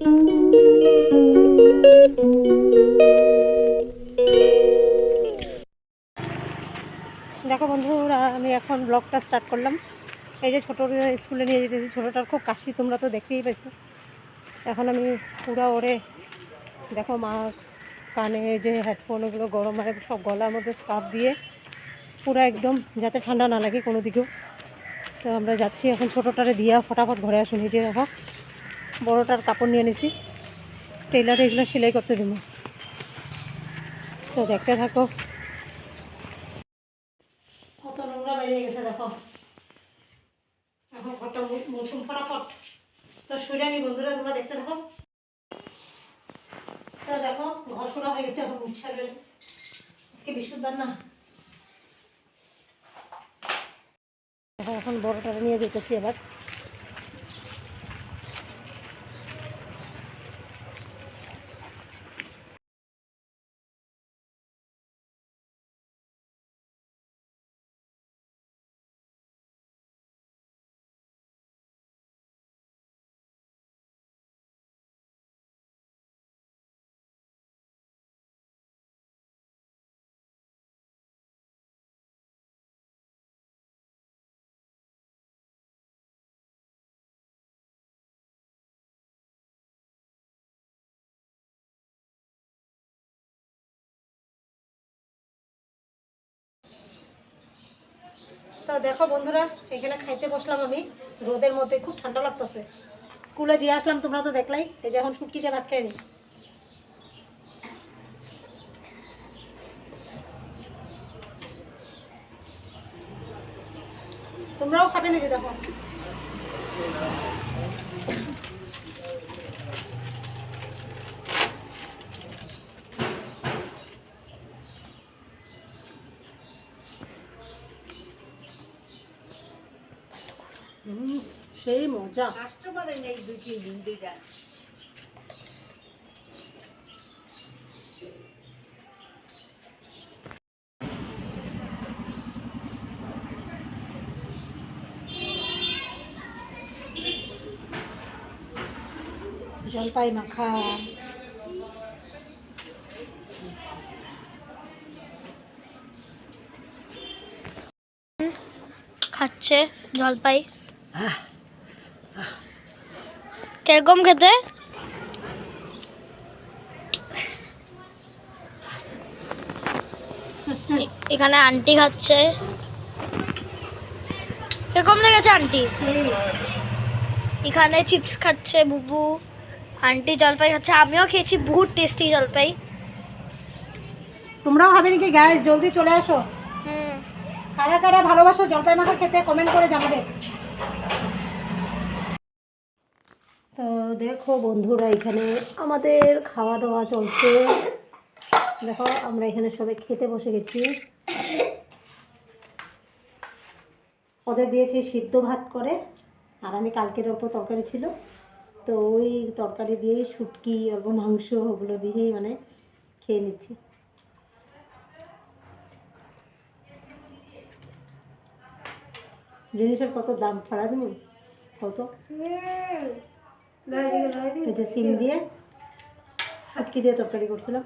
দেখো বন্ধুরা, আমি এখন ব্লগটা স্টার্ট করলাম। এই যে ছোটো স্কুলে নিয়ে যেতেছি, ছোটোটার খুব কাশি, তোমরা তো দেখতেই পাইছো। এখন আমি পুরো ওরে, দেখো মাস্ক কানে যে হেডফোন ওগুলো গরম মানে সব গলার মধ্যে স্কার্ফ দিয়ে পুরো একদম যাতে ঠান্ডা না লাগে কোনো দিকেও। তো আমরা যাচ্ছি এখন ছোটোটারে দিয়া, ফটাফট ঘরে আসুন। এই যে দেখো বড়োটার কাপড় নিয়ে নিছি। টেলারে এগুলো সেলাই করতে দেবো। তো দেখতে থাকো। কত নোংরা বেরিয়ে গেছে দেখো। এখন ঘরটা মু- মুছুন ফটাফট। তো সুরানি বন্ধুরা তোমরা দেখতে থাকো। তো দেখো ঘর সোনা হয়ে গেছে এখন আজকে না। নিয়ে যেতেছি এবার। তো দেখো বন্ধুরা, এখানে খাইতে বসলাম আমি। রোদের মধ্যে খুব ঠান্ডা লাগতেছে। স্কুলে দিয়ে আসলাম, তোমরা তো দেখলাই। এই যে এখন ছুটকিতে ভাত খাইনি তোমরাও খাবে নাকি দেখো? সেই মজা। কাস্টমারে নেই জলপাই মাখা খাচ্ছে জলপাই। কীরকম খেতে? এখানে আন্টি খাচ্ছে। কীরকম লেগেছে আন্টি? এখানে চিপস খাচ্ছে বুবু। আন্টি জলপাই খাচ্ছে। আমিও খেয়েছি বহুত টেস্টি জলপাই। তোমরাও হবে নাকি গ্যাস জলদি চলে আসো। হুম। কারা কারা ভালোবাসো জলপাই মাখা খেতে কমেন্ট করে জানাবে। তো দেখো বন্ধুরা, এখানে আমাদের খাওয়া দাওয়া চলছে। দেখো, আমরা এখানে সবাই খেতে বসে গেছি। ওদের দিয়েছি সিদ্ধ ভাত করে, আর আমি কালকের অল্প তরকারি ছিল। তো ওই তরকারি দিয়েই শুটকি, অল্প মাংস, ওগুলো দিয়েই মানে খেয়ে নিচ্ছি। জিনিসের কত দাম? ছাড়া দিন কত? যে সিম দিয়ে শুটকি দিয়ে তরকারি করছিলাম।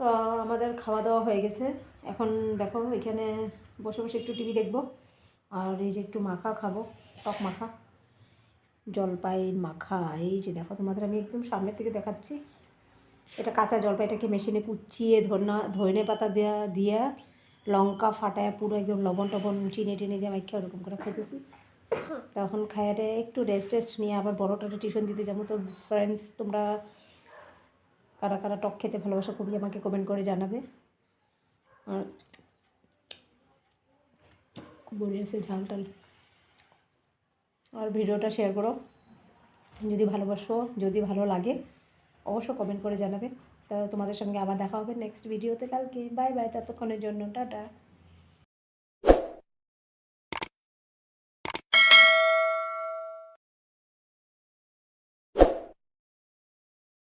তো আমাদের খাওয়া দাওয়া হয়ে গেছে। এখন দেখো এখানে বসে বসে একটু টিভি দেখব। আর এই যে একটু মাখা খাব, টক মাখা জলপাই মাখা। এই যে দেখো তোমাদের আমি একদম সামনের থেকে দেখাচ্ছি। এটা কাঁচা জলপাইটাকে মেশিনে কুচিয়ে ধনা, ধনে পাতা দেওয়া দিয়া লঙ্কা ফাটায় পুরো একদম লবণ টবণ চিনি টিনি দিয়ে মাইখা ওরকম করে খাইতেছি। তখন খায়ারে একটু রেস্ট টেস্ট নিয়ে আবার বড়োটারে টিউশন দিতে যাব। তো ফ্রেন্ডস তোমরা কারা কারা টক খেতে ভালোবাসো খুবই আমাকে কমেন্ট করে জানাবে। আর খুব বড়ি আছে ঝাল টাল। আর ভিডিওটা শেয়ার করো। যদি ভালোবাসো, যদি ভালো লাগে, অবশ্য কমেন্ট করে জানাবে। তো তোমাদের সঙ্গে আবার দেখা হবে নেক্সট ভিডিওতে কালকে। বাই বাই ততক্ষণের জন্য, টাটা।